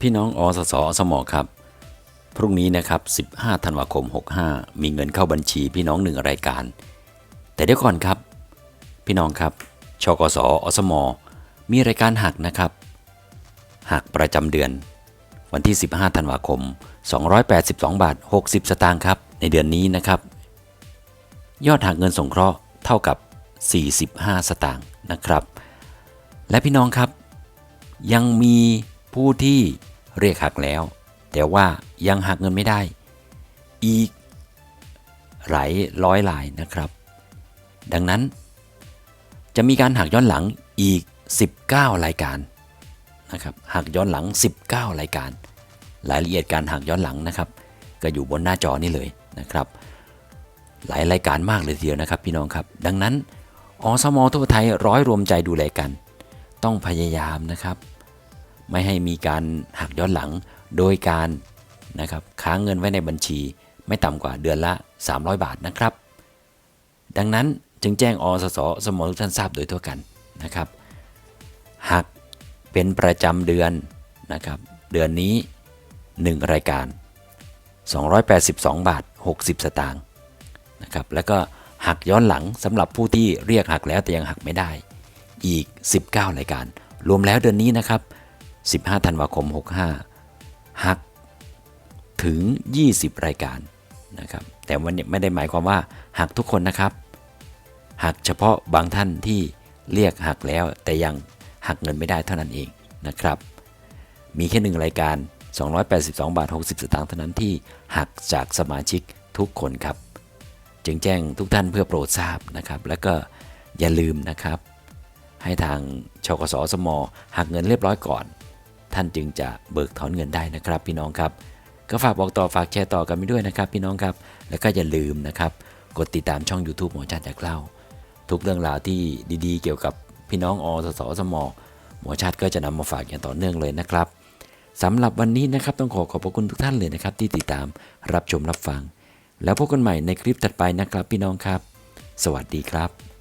พี่น้องอสสอสมครับ พรุ่งนี้นะครับ 15 ธันวาคม 65 มีเงินเข้าบัญชีพี่น้องหนึ่งรายการ แต่เดี๋ยวก่อนครับ พี่น้องครับชกสอสมมีรายการหักนะครับ หักประจำเดือน วันที่ 15 ธันวาคม 282 บาท 60 สตางค์ครับ ในเดือนนี้นะครับ ยอดหักเงินสงเคราะห์เท่ากับ 45 สตางค์นะครับ และพี่น้องครับ ยังมีผู้ที่ เรียกหักแล้ว แต่ว่ายังหักเงินไม่ได้ อีก หลายร้อยลายนะครับ ดังนั้น จะมีการหักย้อนหลังอีก 19 รายการนะครับหักย้อนหลัง 19 รายการ รายละเอียดการหักย้อนหลังนะครับ ก็อยู่บนหน้าจอนี่เลยนะครับ หลายรายการมากเลยทีเดียวนะครับ พี่น้องครับ ดังนั้นอสมทั่วไทยร้อยรวมใจดูแลกัน ต้องพยายามนะครับ ไม่ให้มีการหักย้อนหลังโดยการนะครับค้างเงินไว้ในบัญชี ไม่ต่ำกว่าเดือนละ 300 บาทนะครับ ดังนั้นจึงแจ้งอสสสมทุกท่านทราบโดยทั่วกันนะครับหักเป็นประจำเดือนนะครับเดือนนี้ 1 รายการ 282 บาท 60 สตางค์นะครับแล้วก็หักย้อนหลังสำหรับผู้ที่เรียกหักแล้วแต่ยังหักไม่ได้ อีก 19 รายการ รวมแล้วเดือนนี้นะครับ 15 ธันวาคม 65 หักถึง 20 รายการนะครับ แต่วันนี้ไม่ได้หมายความว่าหักทุกคนนะครับ หักเฉพาะบางท่านที่เรียกหักแล้ว แต่ยังหักเงินไม่ได้เท่านั้นเองนะครับ มีแค่หนึ่งรายการ 282 บาท 60 สตางค์เท่านั้นที่หักจากสมาชิกทุกคนครับ จึงแจ้งทุกท่านเพื่อโปรดทราบนะครับ แล้วก็อย่าลืมนะครับ ให้ทางชกสสมหักเงินเรียบร้อยก่อน ท่านจึงจะเบิกถอนเงินได้นะครับ พี่น้องครับ ก็ฝากบอกต่อฝากแชร์ต่อกันไปด้วยนะครับพี่น้องครับ แล้วก็อย่าลืมนะครับ กดติดตามช่อง YouTube หมอชัดอยากเล่า ทุกเรื่องราวที่ดีๆ เกี่ยวกับพี่น้องอสสสมหมอชัดก็จะนำมาฝากอย่างต่อเนื่องเลยนะครับสำหรับวันนี้นะครับต้องขอขอบพระคุณทุกท่านเลยนะครับ ที่ติดตามรับชมรับฟัง แล้วพบกันใหม่ในคลิปถัดไปนะครับพี่น้องครับ สวัสดีครับ